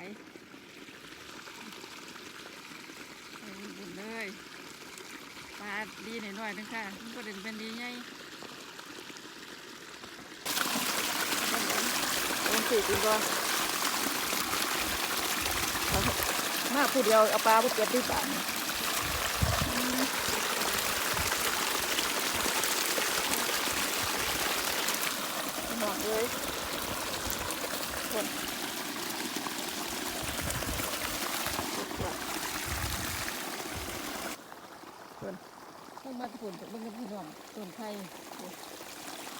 ายไปบุญเลยปลาดีหน่อยๆนึงค่ะมันก็เด่นเป็นดีไงลองสิกินก่อนเอามาผู้เดียวเอาปลาไปเก็บที่บ้านหอมเลยคน คนต้องมาผลเบิ่งกับพี่น้องต้นไทย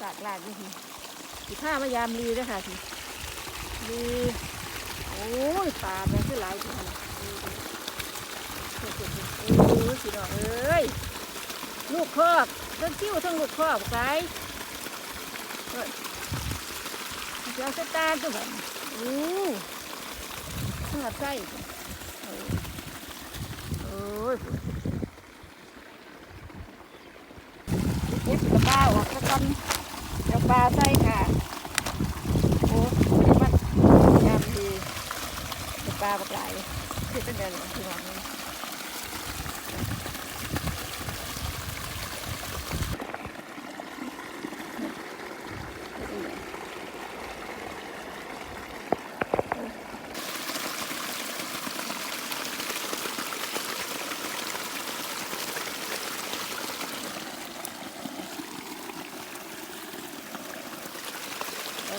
สากลากนี่ทีสิผ้ามายามลีด้วยค่ะทีลีโอ้ยปลาแม่งคือหลายทีขนาดนี้โอ้ยพี่น้องเอ้ยลูกคอกทั้งคิ้วทั้งลูกคอกไกเฮ้ยเจ้าสตาร์ตัวแบบโอ้ข้าไส้โอ้ยโอ้ย ก็บกระป้าออกสักกันกระปลาใส่ค่ะโอ้ยมันยามดีปลาปลาไหลที่เป็นเดือนที่น้อง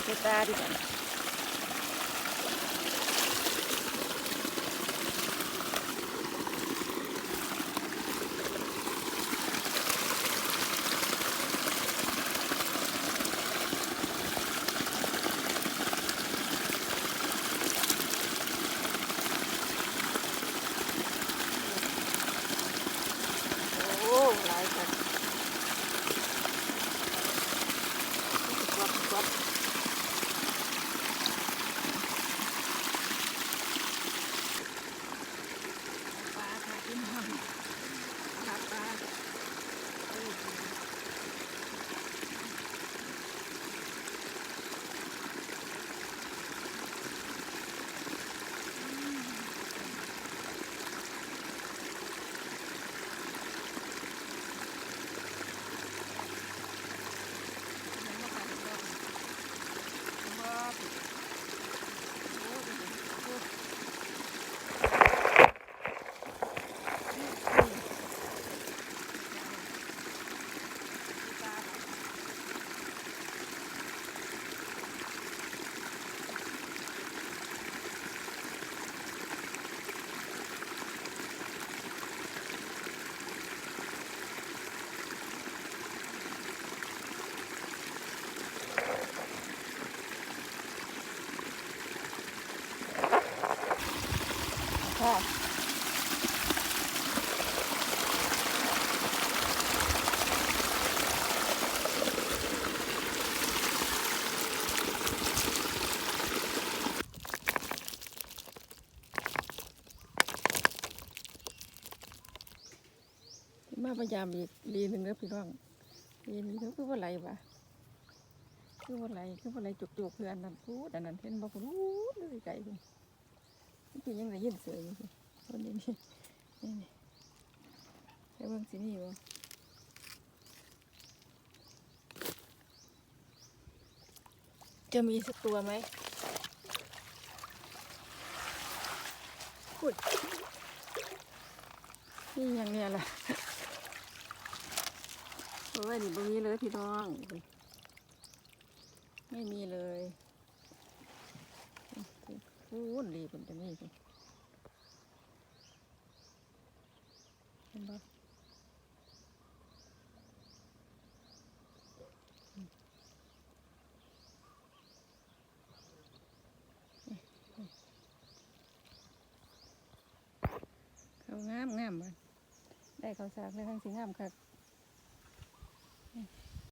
นี่เราจะตาดีกว่าโอ้หลายคนกวับกวับ ปลาค่ะพี่น้องปลาปลาเออ ค่ะ มาพยายามอีกลีหนึ่งแล้วพี่น้องลีหนึงแล้วคือว่าไรวะคือว่าไรคือว่าไรจุกจุกๆคืออันนั้นพูดอันนั้นเห็นบอกพูดเลยไก่คุณนี่ยังไงยินเสืออยู่คนนี้นี่นี่นี่แค่เบิ่งสินี่วะจะมีสักตัวไหมพูดนี่ย่างเนี้ยแหละ โอ้ยนี่บ่มีเลยพี่น้อง ไม่มีเลยพูนดีคุณจะมีคุณเห็นปะเขางามงามมันได้เขาสากเลยทั้งสีงามค่ะ